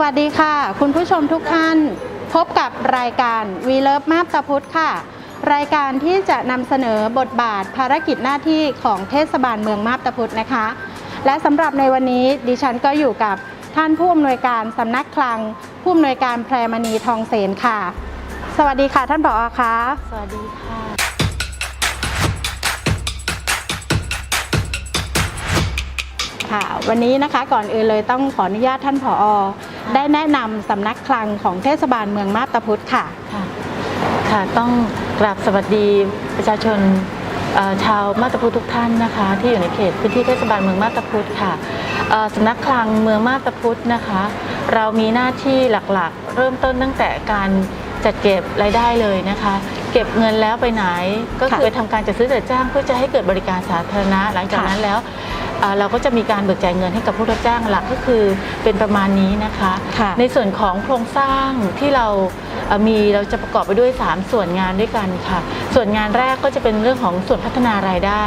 วัสดีค่ะ คุณผู้ชมทุกท่าน พบกับรายการวีเลิฟมาบตาพุธค่ะ รายการที่จะนำเสนอบทบาทภารกิจหน้าที่ของเทศบาลเมืองมาบตาพุธนะคะ และสำหรับในวันนี้ดิฉันก็อยู่กับท่านผู้อำนวยการสำนักคลัง ผู้อำนวยการแพรมณีทองเสนค่ะ สวัสดีค่ะท่านผอคะสวัสดีค่ะค่ะ วันนี้นะคะก่อนอื่นเลยต้องขออนุญาตท่านผอ ได้แนะนำสำนักคลังของเทศบาลเมืองมาบตาพุธค่ะ ค่ะค่ะต้องกราบสวัสดีประชาชนเอ่อชาวมาตาพุธทุกท่านนะคะ ที่อยู่ในเขตพื้นที่เทศบาลเมืองมาตาพุธค่ะเอ่อสำนักคลังเมืองมาตาพุธนะคะ เรามีหน้าที่หลักๆ เริ่มต้นตั้งแต่การจัดเก็บรายได้เลยนะคะ เก็บเงินแล้วไปไหนก็คือค่ะไปทำการจัดซื้อจัดจ้างเพื่อจะให้เกิดบริการสาธารณะ หลังจากค่ะนั้นแล้ว เอ่อเราก็จะมีการเบิกจ่ายเงินให้กับผู้รับจ้างหลักก็คือเป็นประมาณนี้นะคะค่ะในส่วนของโครงสร้างที่เราเอ่อมีเราจะประกอบไปด้วย 3 ส่วนงานด้วยกันค่ะ ส่วนงานแรกก็จะเป็นเรื่องของส่วนพัฒนารายได้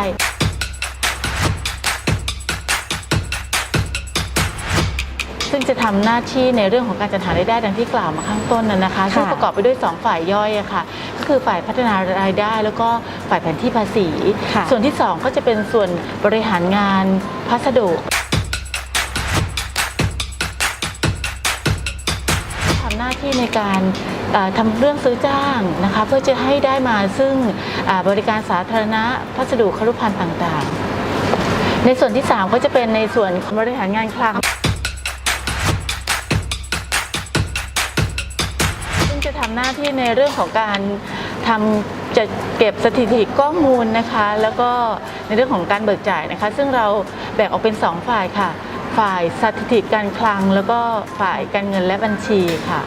ซึ่งจะทำหน้าที่ในเรื่องของการจัดหารายได้ดังที่กล่าวมาข้างต้นนะนะคะซึ่งประกอบไปด้วย 2 ฝ่ายย่อยอะค่ะก็คือฝ่ายพัฒนารายได้แล้วก็ ฝ่ายแผนที่ภาษี ค่ะ ส่วนที่ 2 ก็จะเป็นส่วนบริหารงานพัสดุ ทำหน้าที่ในการเอ่อทำเรื่องซื้อจ้างนะคะเพื่อจะให้ได้มาซึ่งอ่าบริการสาธารณะพัสดุครุภัณฑ์ต่างๆ ในส่วนที่ 3 ก็จะเป็นในส่วนของบริหารงานคลัง ซึ่งจะทำหน้าที่ในเรื่องของการ ทำจะเก็บสถิติข้อมูลนะคะ แล้วก็ในเรื่องของการเบิกจ่ายนะคะ ซึ่งเราแบ่งออกเป็น 2 ฝ่ายค่ะ ฝ่ายสถิติการคลัง แล้วก็ฝ่ายการเงินและบัญชีค่ะ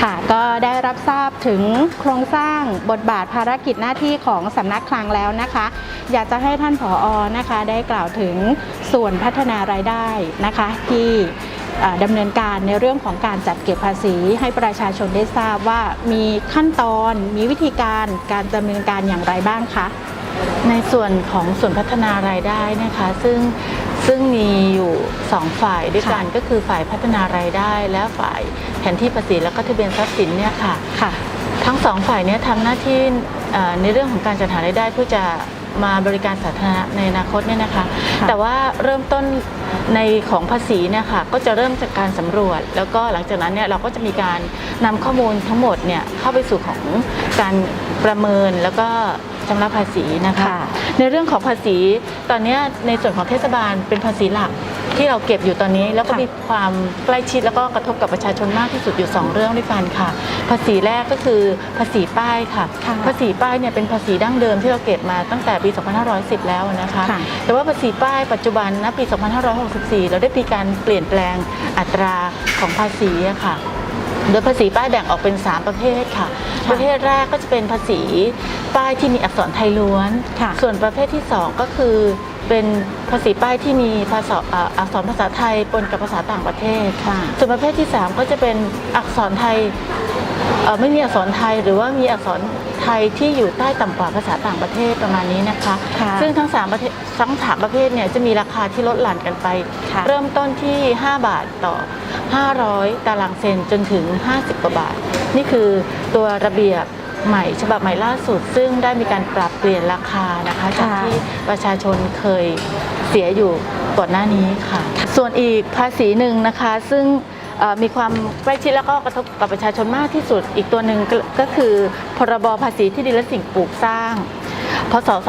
ค่ะก็ได้รับทราบถึงโครงสร้างบทบาทภารกิจหน้าที่ของสำนักคลังแล้วนะคะ อยากจะให้ท่านผออนะคะ ได้กล่าวถึงส่วนพัฒนารายได้นะคะที่ ดำเนินการในเรื่องของการจัดเก็บภาษี ให้ประชาชนได้ทราบว่ามีขั้นตอนมีวิธีการการดำเนินการอย่างไรบ้างคะในส่วนของส่วนพัฒนารายได้นะคะ ซึ่งซึ่งมีอยู่ 2 ฝ่ายด้วยกันค่ะก็คือฝ่ายพัฒนารายได้ และฝ่ายแผนที่ภาษีแล้วก็ทะเบียนทรัพย์สินเนี่ยค่ะค่ะ ทั้งสองฝ่ายเนี้ทำหน้าที่เอ่อในเรื่องของการจัดหารายได้เพื่อจะมาบริการสาธารณะในอนาคตเนี่ยนะคะค่ะแต่ว่าเริ่มต้น ในของภาษีเนี่ยค่ะก็จะเริ่มจากการสำรวจ แล้วก็หลังจากนั้นเนี่ยเราก็จะมีการนำข้อมูลทั้งหมดเนี่ยเข้าไปสู่ของการประเมินแล้วก็ชำระภาษีนะคะค่ะในเรื่องของภาษีตอนเนี้ยในส่วนของเทศบาลเป็นภาษีหลัก ที่เราเก็บอยู่ตอนนี้ แล้วก็ค่ะมีความใกล้ชิดแล้วก็กระทบกับประชาชนมากที่สุดอยู่ 2 เรื่องด้วยกันค่ะ ภาษีแรกก็คือภาษีป้ายค่ะ ค่ะภาษีป้ายเนี่ยเป็นภาษีดั้งเดิมที่เราเก็บมาตั้งแต่ปี 2510 แล้วนะคะ ค่ะ แต่ว่าภาษีป้ายปัจจุบันณปี 2564 เราได้มีการเปลี่ยนแปลงอัตราของภาษีอะค่ะ โดยภาษีป้ายแบ่งออกเป็น 3 ประเภทค่ะค่ะ ประเภทแรกก็จะเป็นภาษีป้ายที่มีอักษรไทยล้วนค่ะส่วนประเภทที่ 2 ก็คือเป็นภาษีป้ายที่มีภาษาอ่าอักษรภาษาไทยปนกับภาษาต่างประเทศค่ะส่วนประเภทที่ 3 ก็จะเป็นอักษรไทยเอ่อ ไม่มีอักษรไทยหรือว่ามีอักษรไทยที่อยู่ใต้ต่ำกว่าภาษาต่างประเทศประมาณนี้นะคะค่ะซึ่งทั้งสามประเทศทั้งสามประเภทเนี่ยจะมีราคาที่ลดหลั่นกันไปค่ะเริ่มต้นที่ 5 บาทต่อ 500 ตารางเซนจนถึง 50กว่าบาท นี่คือตัวระเบียบใหม่ฉบับใหม่ล่าสุด ซึ่งได้มีการปรับเปลี่ยนราคานะคะจากค่ะที่ประชาชนเคยเสียอยู่ก่อนหน้านี้ค่ะ ส่วนอีกภาษีหนึ่งนะคะ ซึ่งเอ่อ มีความใกล้ชิดแล้วก็กระทบกับประชาชนมากที่สุด อีกตัวหนึ่งก็ก็คือพรบภาษีที่ดินและสิ่งปลูกสร้าง พศ 2562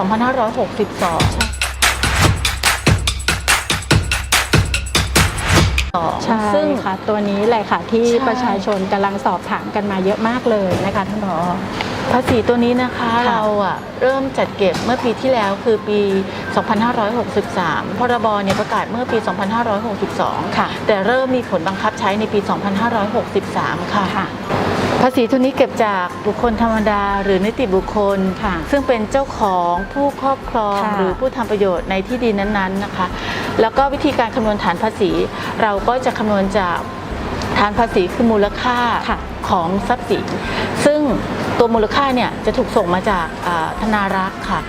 ใช่ซึ่งค่ะตัวนี้แหละค่ะที่ใช่ประชาชนกำลังสอบถามกันมาเยอะมากเลยนะคะท่านผอ ภาษีตัวนี้นะคะค่ะเราอะเริ่มจัดเก็บเมื่อปีที่แล้วคือปี 2563 พรบเนี่ยประกาศเมื่อปี 2562 ค่ะ แต่เริ่มมีผลบังคับใช้ในปี 2563 ค่ะค่ะภาษีทุนนี้เก็บจากบุคคลธรรมดา หรือนิติบุคคลค่ะซึ่งเป็นเจ้าของผู้ครอบครองค่ะหรือผู้ทำประโยชน์ในที่ดินนั้นๆนะคะ แล้วก็วิธีการคำนวณฐานภาษี เราก็จะคำนวณจากฐานภาษีคือมูลค่าค่ะของทรัพย์สินซึ่ง ตัวมูลค่าเนี่ยจะถูกส่งมาจากธนารักษ์ค่ะ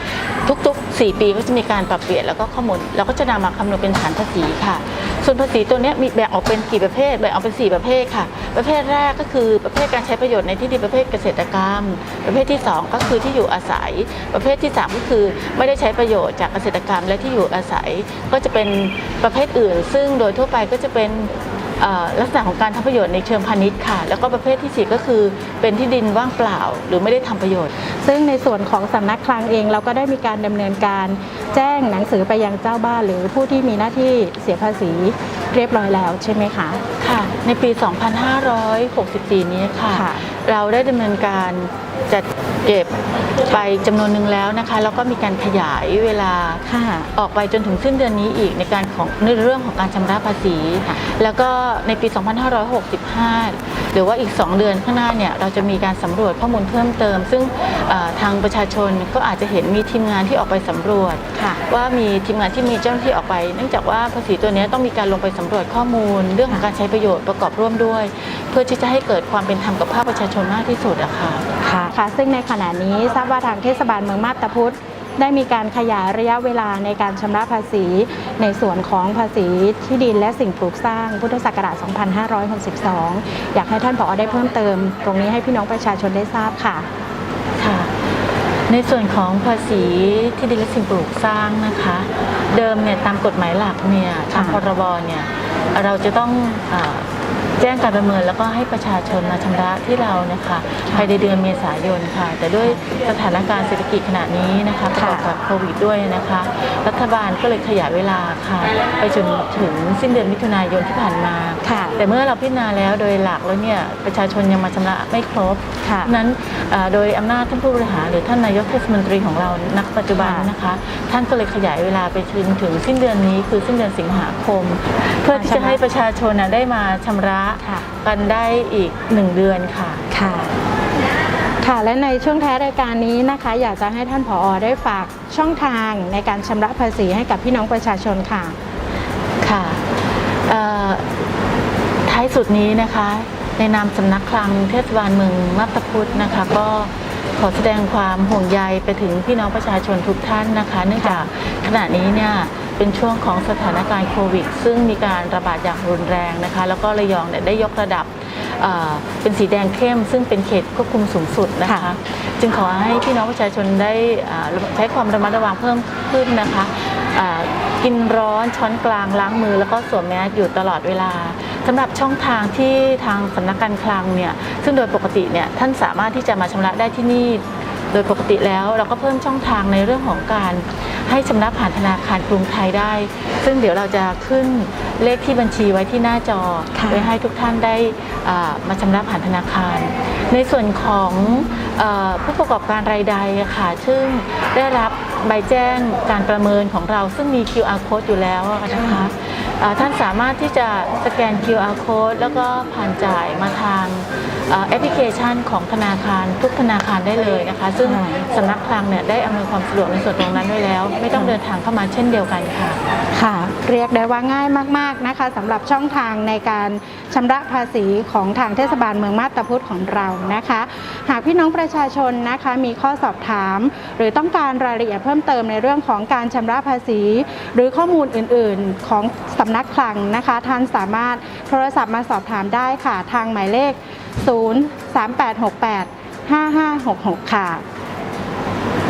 ทุกๆ 4 ปีก็จะมีการปรับเปลี่ยนแล้วก็ข้อมูลเราก็จะนำมาคำนวณเป็นฐานภาษีค่ะ ส่วนภาษีตัวนี้มีแบ่งออกเป็นกี่ประเภทแบ่งออกเป็น 4 ประเภทค่ะ ประเภทแรกก็คือประเภทการใช้ประโยชน์ในที่ดินประเภทเกษตรกรรม ประเภทที่ 2 ก็คือที่อยู่อาศัย ประเภทที่ 3 ก็คือไม่ได้ใช้ประโยชน์จากเกษตรกรรมและที่อยู่อาศัย ก็จะเป็นประเภทอื่น ซึ่งโดยทั่วไปก็จะเป็น ลักษณะของการทำประโยชน์ในเชิงพาณิชย์ค่ะ แล้วก็ประเภททีสี่4 ก็คือ เป็นที่ดินว่างเปล่า หรือไม่ได้ทำประโยชน์ ซึ่งในส่วนของสำนักคลังเองเราก็ได้มีการดำเนินการแจ้งหนังสือไปยังเจ้าบ้าน หรือผู้ที่มีหน้าที่เสียภาษีเรียบร้อยแล้วใช่ไหมคะ ค่ะ ในปี 2564 นี้ค่ะค่ะ เราได้ดำเนินการจัดเก็บไปจำนวนหนึ่งแล้วนะคะแล้วก็มีการขยายเวลาค่ะออกไปจนถึงสิ้นเดือนนี้อีกในการของในเรื่องของการชำระภาษีค่ะแล้วก็ในปี 5หรือว่าอีก 2 เดือนข้างหน้าเนี่ยเราจะมีการสำรวจข้อมูลเพิ่มเติม ซึ่งทางประชาชนก็อาจจะเห็นมีทีมงานที่ออกไปสำรวจ ว่ามีทีมงานที่มีเจ้าหน้าที่ออกไป เนื่องจากว่าภาษีตัวนี้ต้องมีการลงไปสำรวจข้อมูล เรื่องของการใช้ประโยชน์ประกอบร่วมด้วย เพื่อที่จะให้เกิดความเป็นธรรมกับภาคประชาชนมากที่สุดอะค่ะค่ะค่ะซึ่งในขณะนี้ทราบว่าทางเทศบาลเมืองมาบตาพุธ ได้มีการขยายระยะเวลาในการชำระภาษี ในส่วนของภาษีที่ดินและสิ่งปลูกสร้าง พุทธศักราช 2562 อยากให้ท่านผอได้เพิ่มเติม ตรงนี้ให้พี่น้องประชาชนได้ทราบค่ะ ค่ะ ในส่วนของภาษีที่ดินและสิ่งปลูกสร้างนะคะ เดิมเนี่ยตามกฎหมายหลักเนี่ยตามค่ะพรบเนี่ยเราจะต้องเอ่อ แจ้งการประเมินแล้วก็ให้ประชาชนมาชำระที่เรานะคะภายในเดือนเมษายนค่ะ แต่ด้วยสถานการณ์เศรษฐกิจขณะนี้นะคะประกอบกับโควิดด้วยนะคะ รัฐบาลก็เลยขยายเวลาค่ะ ไปจนถึงสิ้นเดือนมิถุนายนที่ผ่านมาค่ะ แต่เมื่อเราพิจารณาแล้วโดยหลักแล้วเนี่ยประชาชนยังมาชำระไม่ครบค่ะฉะนั้นเอ่อโดยอำนาจท่านผู้บริหารหรือท่านนายกเทศมนตรีของเราณปัจจุบันค่ะนะคะ ท่านก็เลยขยายเวลาไปถึงถึงสิ้นเดือนนี้คือสิ้นเดือนสิงหาคม เพื่อที่จะให้ประชาชนน่ะได้มาชำระค่ะกันได้อีกหนึ่งเดือนค่ะค่ะค่ะและในช่วงท้ายรายการนี้นะคะ อยากจะให้ท่านผอได้ฝากช่องทางในการชำระภาษีให้กับพี่น้องประชาชนค่ะค่ะเอ่อท้าย สุดนี้นะคะ ในนามสำนักคลังเทศบาลเมืองมัตตพุทธนะคะ ก็ขอแสดงความห่วงใยไปถึงพี่น้องประชาชนทุกท่านนะคะ เนื่องจากขณะนี้เนี่ยเป็นช่วงของสถานการณ์โควิด ซึ่งมีการระบาดอย่างรุนแรงนะคะ แล้วก็ระยองเนี่ยได้ยกระดับเอ่อเป็นสีแดงเข้ม ซึ่งเป็นเขตควบคุมสูงสุดนะคะค่ะจึงขอให้พี่น้องประชาชนได้อ่าใช้ความระมัดระวังเพิ่มขึ้นนะคะอ่ากินร้อนช้อนกลางล้างมือแล้วก็สวมแมสอยู่ตลอดเวลา สำหรับช่องทางที่ทางสำนักการคลังเนี่ยซึ่งโดยปกติเนี่ยท่านสามารถที่จะมาชำระได้ที่นี่ โดยปกติแล้วเราก็เพิ่มช่องทางในเรื่องของการให้ชำระผ่านธนาคารกรุงไทยได้ ซึ่งเดี๋ยวเราจะขึ้นเลขที่บัญชีไว้ที่หน้าจอค่ะไว้ให้ทุกท่านได้อ่ามาชำระผ่านธนาคาร ในส่วนของเออผู้ประกอบการรายใดอะค่ะซึ่งได้รับใบแจ้งการประเมินของเราซึ่งมี QR code อยู่แล้วอะนะคะอ่า ท่านสามารถที่จะสแกน QR code แล้วก็ผ่านจ่ายมาทาง แอปพลิเคชันของธนาคารทุกธนาคารได้เลยนะคะ ซึ่งค่ะสำนักคลังเนี่ยได้อำนวยความสะดวกในส่วนตรงนั้นไว้แล้ว ไม่ต้องเดินทางเข้ามาเช่นเดียวกันค่ะค่ะ เรียกได้ว่าง่ายมาก ๆนะคะสำหรับช่องทางในการชำระภาษีของทางเทศบาลเมืองมาบตาพุธของเรานะคะ หากพี่น้องประชาชนนะคะมีข้อสอบถาม หรือต้องการรายละเอียดเพิ่มเติมในเรื่องของการชำระภาษี หรือข้อมูลอื่นๆของสำนักคลังนะคะ ท่านสามารถโทรศัพท์มาสอบถามได้ค่ะทางหมายเลข 03868 5566 ค่ะ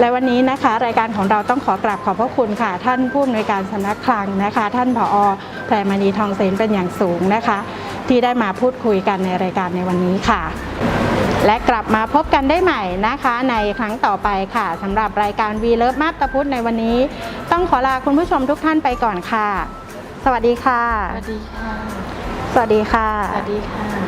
และวันนี้นะคะ รายการของเราต้องขอกราบขอบพระคุณค่ะ ท่านผู้อำนวยการสำนักคลังนะคะ ท่านผอแพรมณีทองเสนเป็นอย่างสูงนะคะ ที่ได้มาพูดคุยกันในรายการในวันนี้ค่ะและกลับมาพบกันได้ใหม่นะคะ ในครั้งต่อไปค่ะสำหรับรายการวีเลิฟมาบตาพุธในวันนี้ ต้องขอลาคุณผู้ชมทุกท่านไปก่อนค่ะ สวัสดีค่ะ สวัสดีค่ะ สวัสดีค่ะ สวัสดีค่ะ